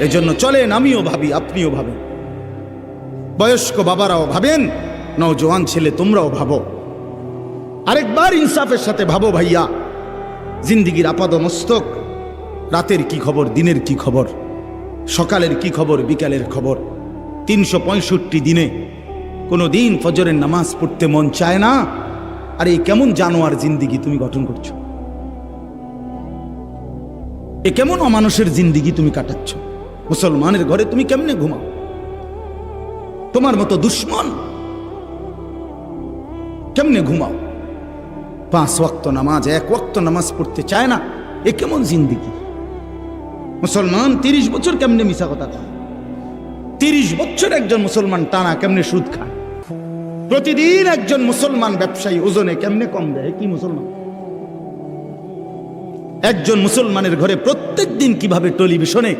এজন্য চলেন, আমিও ভাবি, আপনিও ভাবেন। বয়স্ক বাবারাও ভাবেন, নওজোয়ান ছেলে তোমরাও ভাবো। আরেকবার ইনসাফের সাথে ভাবো ভাইয়া, জিন্দিগির আপাদ মস্তক রাতের কি খবর, দিনের কি খবর, সকালের কি খবর, বিকালের খবর। তিনশো পঁয়ষট্টি দিনে কোনো দিন ফজরের নামাজ পড়তে মন চায় না। আর, এই কেমন জানোয়ার জিন্দিগি তুমি গঠন করছ? এ কেমন অমানুষের জিন্দিগি তুমি কাটাচ্ছ? মুসলমানের ঘরে তুমি কেমনে ঘুমাও? তোমার মতো দুশ্মন কেমনে ঘুমাও? পাঁচ ওয়াক্ত নামাজ, এক ওয়াক্ত নামাজ পড়তে চায় না, এ কেমন জিন্দিগি? মুসলমান তিরিশ বছর কেমনে মিশা কথা কয়? তিরিশ বছর একজন মুসলমান টানা কেমনে সুদ খায়? প্রতিদিন একজন মুসলমান ব্যবসায়ী ওজনে কেমনে কম দেয়? কি মুসলমান? একজন মুসলমানের ঘরে প্রত্যেক দিন কীভাবে টেলিভিশনে